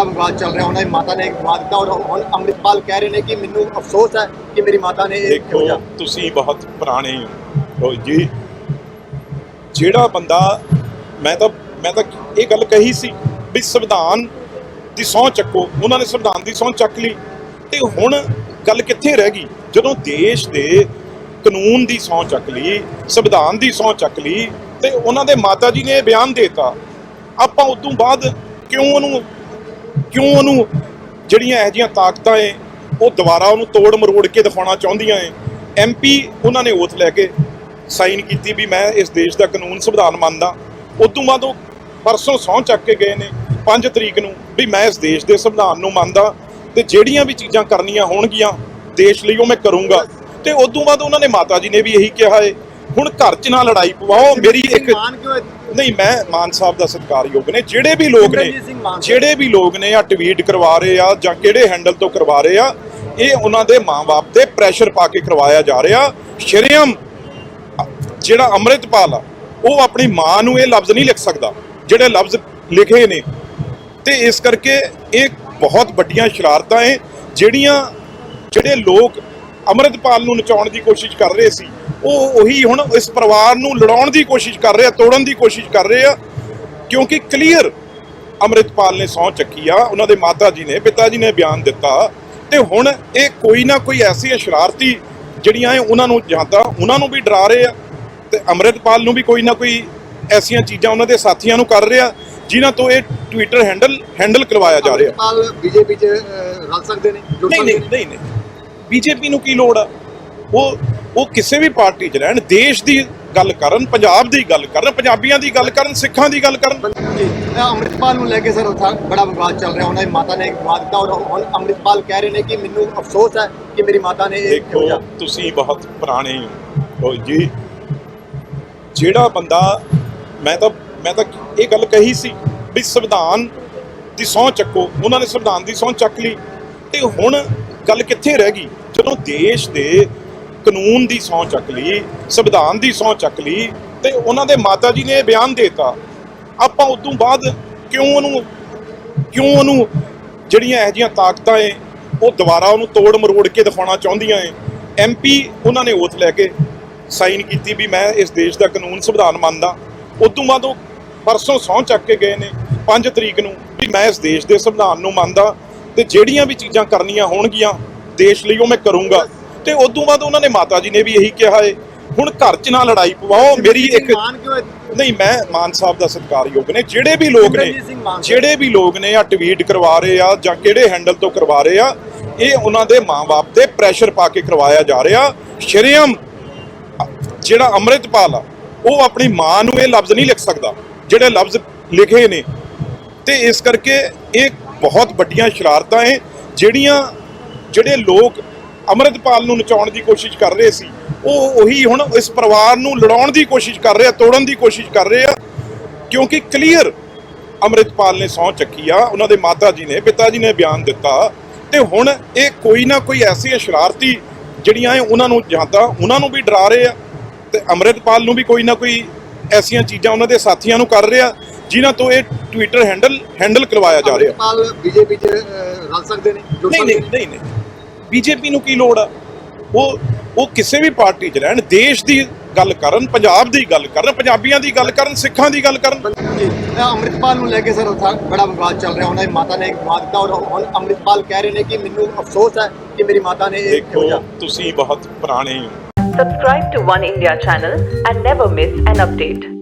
ਬੜਾ ਵਿਵਾਦ ਚੱਲ ਰਿਹਾ ਉਹਨਾਂ ਦੀ ਮਾਤਾ ਨੇ ਵਿਵਾਦ ਦਿੱਤਾ ਔਰ ਹੁਣ ਅੰਮ੍ਰਿਤਪਾਲ ਕਹਿ ਰਹੇ ਨੇ ਕਿ ਮੈਨੂੰ ਅਫਸੋਸ ਹੈ ਕਿ ਮੇਰੀ ਮਾਤਾ ਨੇ ਇਹ ਦੇਖੋ ਕਿਹੋ ਤੁਸੀਂ ਬਹੁਤ ਪੁਰਾਣੇ ਹੋ। ਜੀ ਜਿਹੜਾ ਬੰਦਾ ਮੈਂ ਤਾਂ ਮੈਂ ਤਾਂ ਇਹ ਗੱਲ ਕਹੀ ਸੀ ਵੀ ਸੰਵਿਧਾਨ ਦੀ ਸਹੁੰ ਚੱਕੋ ਉਹਨਾਂ ਨੇ ਸੰਵਿਧਾਨ ਦੀ ਸਹੁੰ ਚੱਕ ਲਈ। ਤੇ ਹੁਣ ਗੱਲ ਕਿੱਥੇ ਰਹਿ ਗਈ? ਜਦੋਂ ਦੇਸ਼ ਦੇ ਕਾਨੂੰਨ ਦੀ ਸਹੁੰ ਚੱਕ ਲਈ ਸੰਵਿਧਾਨ ਦੀ ਸਹੁੰ ਚੱਕ ਲਈ ਤੇ ਉਹਨਾਂ ਦੇ ਮਾਤਾ ਜੀ ਨੇ ਇਹ ਬਿਆਨ ਦੇਤਾ। ਆਪਾਂ ਉਦੋਂ ਬਾਅਦ ਕਿਉਂ ਉਹਨੂੰ ਕਿਉਂ ਉਹਨੂੰ ਜਿਹੜੀਆਂ ਇਹੋ ਜਿਹੀਆਂ ਤਾਕਤਾਂ ਏ, ਉਹ ਦੁਬਾਰਾ ਉਹਨੂੰ ਤੋੜ ਮਰੋੜ ਕੇ ਦਿਖਾਉਣਾ ਚਾਹੁੰਦੀਆਂ ਏ। ਐਮਪੀ ਉਹਨਾਂ ਨੇ ਓਥ ਲੈ ਕੇ ਸਾਈਨ ਕੀਤੀ ਵੀ ਮੈਂ ਇਸ ਦੇਸ਼ ਦਾ ਕਾਨੂੰਨ ਸੰਵਿਧਾਨ ਮੰਨਦਾ। ਉਦੋਂ ਬਾਅਦ ਉਹ ਪਰਸੋਂ ਸਹੁੰ ਚੱਕ ਕੇ ਗਏ ਨੇ 5 ਤਰੀਕ ਨੂੰ ਵੀ ਮੈਂ ਇਸ ਦੇਸ਼ ਦੇ ਸੰਵਿਧਾਨ ਨੂੰ ਮੰਨਦਾ ਤੇ ਜਿਹੜੀਆਂ ਵੀ ਚੀਜ਼ਾਂ ਕਰਨੀਆਂ ਹੋਣਗੀਆਂ, ਦੇਸ਼ ਲਈ ਉਹ ਮੈਂ ਕਰੂੰਗਾ। ਤੇ ਉਦੋਂ ਬਾਅਦ ਉਹਨਾਂ ਨੇ ਮਾਤਾ ਜੀ ਨੇ ਵੀ ਇਹੀ ਕਿਹਾ ਏ, ਹੁਣ ਘਰ 'ਚ ਨਾ ਲੜਾਈ ਪਵਾਓ, ਮੇਰੀ ਇੱਕ ਮਾਨ ਕਿਉਂ ਨਹੀਂ ਮੈਂ ਮਾਨ ਸਾਹਿਬ ਦਾ ਸਤਿਕਾਰਯੋਗ ਨੇ। ਜਿਹੜੇ ਵੀ ਲੋਕ ਨੇ। ਜਿਹੜੇ ਵੀ ਲੋਕ ਨੇ ਆ ਟਵੀਟ ਕਰਵਾ ਰਹੇ ਆ ਜਾਂ ਕਿਹੜੇ ਹੈਂਡਲ ਤੋਂ ਕਰਵਾ ਰਹੇ ਆ ਇਹ ਉਹਨਾਂ ਦੇ ਮਾਂ-ਬਾਪ ਤੇ ਪ੍ਰੈਸ਼ਰ ਪਾ ਕੇ ਕਰਵਾਇਆ ਜਾ ਰਿਹਾ। ਸ਼ਰੇਆਮ ਜਿਹੜਾ ਅੰਮ੍ਰਿਤਪਾਲ ਆ ਉਹ ਆਪਣੀ ਮਾਂ ਨੂੰ ਇਹ ਲਫ਼ਜ਼ ਨਹੀਂ ਲਿਖ ਸਕਦਾ ਜਿਹੜੇ ਲਫ਼ਜ਼ ਲਿਖੇ ਨੇ। ਤੇ ਇਸ ਕਰਕੇ ਇਹ ਬਹੁਤ ਵੱਡੀਆਂ ਸ਼ਰਾਰਤਾਂ ਏ ਜਿਹੜੀਆਂ ਜਿਹੜੇ ਲੋਕ ਅੰਮ੍ਰਿਤਪਾਲ ਨੂੰ ਨਚਾਉਣ ਦੀ ਕੋਸ਼ਿਸ਼ ਕਰ ਰਹੇ ਸੀ। ਉਹ ਉਹੀ ਹੁਣ ਇਸ ਪਰਿਵਾਰ ਨੂੰ ਲੜਾਉਣ ਦੀ ਕੋਸ਼ਿਸ਼ ਕਰ ਰਹੇ ਆ ਤੋੜਨ ਦੀ ਕੋਸ਼ਿਸ਼ ਕਰ ਰਹੇ ਆ ਕਿਉਂਕਿ ਕਲੀਅਰ ਅੰਮ੍ਰਿਤਪਾਲ ਨੇ ਸਹੁੰ ਚੱਕੀ ਆ ਉਹਨਾਂ ਦੇ ਮਾਤਾ ਜੀ ਨੇ ਪਿਤਾ ਜੀ ਨੇ ਬਿਆਨ ਦਿੱਤਾ। ਤੇ ਹੁਣ ਇਹ ਕੋਈ ਨਾ ਕੋਈ ਐਸੀ ਸ਼ਰਾਰਤੀ ਜਿਹੜੀਆਂ ਇਹ ਉਹਨਾਂ ਨੂੰ ਜਾਂ ਤਾਂ ਉਹਨਾਂ ਨੂੰ ਵੀ ਡਰਾ ਰਹੇ ਆ ਤੇ ਅੰਮ੍ਰਿਤਪਾਲ ਨੂੰ ਵੀ ਕੋਈ ਨਾ ਕੋਈ ਐਸੀਆਂ ਚੀਜ਼ਾਂ ਉਹਨਾਂ ਦੇ ਸਾਥੀਆਂ ਨੂੰ ਕਰ ਰਿਹਾ ਜਿਨ੍ਹਾਂ ਤੋਂ ਇਹ ਟਵਿੱਟਰ ਹੈਂਡਲ ਹੈਂਡਲ ਕਰਵਾਇਆ ਜਾ ਰਿਹਾ। ਅੰਮ੍ਰਿਤਪਾਲ ਬੀਜੇਪੀ 'ਚ ਰਲ ਸਕਦੇ ਨੇ? ਨਹੀਂ ਨਹੀਂ ਨਹੀਂ। ਬੀਜੇਪੀ ਨੂੰ ਕੀ ਲੋੜ ਆ? ਉਹ ਉਹ ਕਿਸੇ ਵੀ ਪਾਰਟੀ 'ਚ ਰਹਿਣ ਦੇਸ਼ ਦੀ ਗੱਲ ਕਰਨ ਪੰਜਾਬ ਦੀ ਗੱਲ ਕਰਨ ਪੰਜਾਬੀਆਂ ਦੀ ਗੱਲ ਕਰਨ ਸਿੱਖਾਂ ਦੀ ਗੱਲ ਕਰਨ। ਅੰਮ੍ਰਿਤਪਾਲ ਨੂੰ ਲੈ ਕੇ ਸਰ ਉੱਥਾ ਬੜਾ ਵਿਵਾਦ ਚੱਲ ਰਿਹਾ ਉਹਨਾਂ ਦੀ ਮਾਤਾ ਨੇ ਵਿਵਾਦ ਦਿੱਤਾ ਔਰ ਹੁਣ ਅੰਮ੍ਰਿਤਪਾਲ ਕਹਿ ਰਹੇ ਨੇ ਕਿ ਮੈਨੂੰ ਅਫਸੋਸ ਹੈ ਕਿ ਮੇਰੀ ਮਾਤਾ ਨੇ ਇਹ ਕਿਹੋ। ਦੇਖੋ ਤੁਸੀਂ ਬਹੁਤ ਪੁਰਾਣੇ ਹੋ ਜੀ। ਜਿਹੜਾ ਬੰਦਾ ਮੈਂ ਤਾਂ ਮੈਂ ਤਾਂ ਇਹ ਗੱਲ ਕਹੀ ਸੀ ਵੀ ਸੰਵਿਧਾਨ ਦੀ ਸਹੁੰ ਚੱਕੋ ਉਹਨਾਂ ਨੇ ਸੰਵਿਧਾਨ ਦੀ ਸਹੁੰ ਚੱਕ ਲਈ। ਤੇ ਹੁਣ ਗੱਲ ਕਿੱਥੇ ਰਹਿ ਗਈ? ਜਦੋਂ ਦੇਸ਼ ਦੇ ਕਾਨੂੰਨ ਦੀ ਸਹੁੰ ਚੱਕ ਲਈ, ਸੰਵਿਧਾਨ ਦੀ ਸਹੁੰ ਚੱਕ ਲਈ ਤੇ ਉਹਨਾਂ ਦੇ ਮਾਤਾ ਜੀ ਨੇ ਇਹ ਬਿਆਨ ਦੇਤਾ, ਆਪਾਂ ਉਦੋਂ ਬਾਅਦ ਕਿਉਂ ਉਹਨੂੰ ਕਿਉਂ ਉਹਨੂੰ ਜਿਹੜੀਆਂ ਇਹੋ ਜਿਹੀਆਂ ਤਾਕਤਾਂ ਏ ਉਹ ਦੁਬਾਰਾ ਉਹਨੂੰ ਤੋੜ ਮਰੋੜ ਕੇ ਦਿਖਾਉਣਾ ਚਾਹੁੰਦੀਆਂ ਏ ਐਮਪੀ ਉਹਨਾਂ ਨੇ ਓਥ ਲੈ ਕੇ ਸਾਈਨ ਕੀਤੀ ਵੀ ਮੈਂ ਇਸ ਦੇਸ਼ ਦਾ ਕਾਨੂੰਨ ਸੰਵਿਧਾਨ ਮੰਨਦਾ। ਉਦੋਂ ਬਾਅਦ ਉਹ ਪਰਸੋਂ ਸਹੁੰ ਚੱਕ ਕੇ ਗਏ ਨੇ 5 ਤਰੀਕ ਨੂੰ ਵੀ ਮੈਂ ਇਸ ਦੇਸ਼ ਦੇ ਸੰਵਿਧਾਨ ਨੂੰ ਮੰਨਦਾ। ਤੇ ਜਿਹੜੀਆਂ ਵੀ ਚੀਜ਼ਾਂ ਕਰਨੀਆਂ ਹੋਣਗੀਆਂ ਦੇਸ਼ ਲਈ ਉਹ ਮੈਂ ਕਰੂੰਗਾ ਤੇ ਉਦੋਂ ਬਾਅਦ ਉਹਨਾਂ ਨੇ ਮਾਤਾ ਜੀ ਨੇ ਵੀ ਇਹੀ ਕਿਹਾ ਏ ਹੁਣ ਘਰ 'ਚ ਨਾ ਲੜਾਈ ਪਵਾਓ ਮੇਰੀ ਇੱਕ? ਨਹੀਂ ਮੈਂ ਮਾਨ ਸਾਹਿਬ ਦਾ ਸਤਿਕਾਰਯੋਗ ਨੇ ਜਿਹੜੇ ਵੀ ਲੋਕ ਨੇ। ਜਿਹੜੇ ਵੀ ਲੋਕ ਨੇ ਆ ਟਵੀਟ ਕਰਵਾ ਰਹੇ ਆ ਜਾਂ ਕਿਹੜੇ ਹੈਂਡਲ ਤੋਂ ਕਰਵਾ ਰਹੇ ਆ ਇਹ ਉਹਨਾਂ ਦੇ ਮਾਂ-ਬਾਪ ਤੇ ਪ੍ਰੈਸ਼ਰ ਪਾ ਕੇ ਕਰਵਾਇਆ ਜਾ ਰਿਹਾ ਸ਼ਰੇਆਮ ਜਿਹੜਾ ਅੰਮ੍ਰਿਤਪਾਲ ਆ ਉਹ ਆਪਣੀ ਮਾਂ ਨੂੰ ਇਹ ਲਫ਼ਜ਼ ਨਹੀਂ ਲਿਖ ਸਕਦਾ ਜਿਹੜੇ ਲਫ਼ਜ਼ ਲਿਖੇ ਨੇ ਤੇ ਇਸ ਕਰਕੇ ਇਹ ਵੱਡੀਆਂ ਸ਼ਰਾਰਤਾਂ ਏ ਜਿਹੜੀਆਂ ਜਿਹੜੇ ਲੋਕ ਅੰਮ੍ਰਿਤਪਾਲ ਨੂੰ ਨਚਾਉਣ ਦੀ ਕੋਸ਼ਿਸ਼ ਕਰ ਰਹੇ ਸੀ, ਉਹ ਉਹੀ ਹੁਣ ਇਸ ਪਰਿਵਾਰ ਨੂੰ ਲੜਾਉਣ ਦੀ ਕੋਸ਼ਿਸ਼ ਕਰ ਰਹੇ ਆ, ਤੋੜਨ ਦੀ ਕੋਸ਼ਿਸ਼ ਕਰ ਰਹੇ ਆ, ਕਿਉਂਕਿ ਕਲੀਅਰ ਅੰਮ੍ਰਿਤਪਾਲ ਨੇ ਸਹੁੰ ਚੱਕੀ ਆ, ਉਹਨਾਂ ਦੇ ਮਾਤਾ ਜੀ ਨੇ, ਪਿਤਾ ਜੀ ਨੇ ਬਿਆਨ ਦਿੱਤਾ, ਤੇ ਹੁਣ ਇਹ ਕੋਈ ਨਾ ਕੋਈ ਐਸੀ ਸ਼ਰਾਰਤੀ ਜਿਹੜੀਆਂ ਇਹ ਉਹਨਾਂ ਨੂੰ ਜਾਂ ਤਾਂ ਉਹਨਾਂ ਨੂੰ ਵੀ ਡਰਾ ਰਹੇ ਆ, ਤੇ ਅੰਮ੍ਰਿਤਪਾਲ ਨੂੰ ਵੀ ਕੋਈ ਨਾ ਕੋਈ ਐਸੀਆਂ ਚੀਜ਼ਾਂ ਉਹਨਾਂ ਦੇ ਸਾਥੀਆਂ ਨੂੰ ਕਰ ਰਿਹਾ ਜਿਨ੍ਹਾਂ ਤੋਂ ਇਹ ਟਵਿੱਟਰ ਹੈਂਡਲ ਹੈਂਡਲ ਕਰਵਾਇਆ ਜਾ ਰਿਹਾ। ਅੰਮ੍ਰਿਤਪਾਲ ਬੀਜੇਪੀ 'ਚ ਰਲ ਸਕਦੇ ਨੇ? ਨਹੀਂ ਨਹੀਂ ਨਹੀਂ ਨਹੀਂ। ਬੀਜੇਪੀ ਨੂੰ ਕੀ ਲੋੜ ਆ? ਉਹ ਉਹ ਕਿਸੇ ਵੀ ਪਾਰਟੀ 'ਚ ਰਹਿਣ ਦੇਸ਼ ਦੀ ਗੱਲ ਕਰਨ ਪੰਜਾਬ ਦੀ ਗੱਲ ਕਰਨ ਪੰਜਾਬੀਆਂ ਦੀ ਗੱਲ ਕਰਨ ਸਿੱਖਾਂ ਦੀ ਗੱਲ ਕਰਨ। ਅੰਮ੍ਰਿਤਪਾਲ ਨੂੰ ਲੈ ਕੇ ਸਰ ਉੱਥਾ ਬੜਾ ਵਿਵਾਦ ਚੱਲ ਰਿਹਾ। ਉਹਨਾਂ ਦੀ ਮਾਤਾ ਨੇ ਵਿਵਾਦ ਦਿੱਤਾ। ਔਰ ਹੁਣ ਅੰਮ੍ਰਿਤਪਾਲ ਕਹਿ ਰਹੇ ਨੇ ਕਿ ਮੈਨੂੰ ਅਫਸੋਸ ਹੈ ਕਿ ਮੇਰੀ ਮਾਤਾ ਨੇ ਇਹ ਕਿਹੋ। ਦੇਖੋ ਤੁਸੀਂ ਬਹੁਤ ਪੁਰਾਣੇ ਹੋ। Subscribe to One India channel and never miss an update.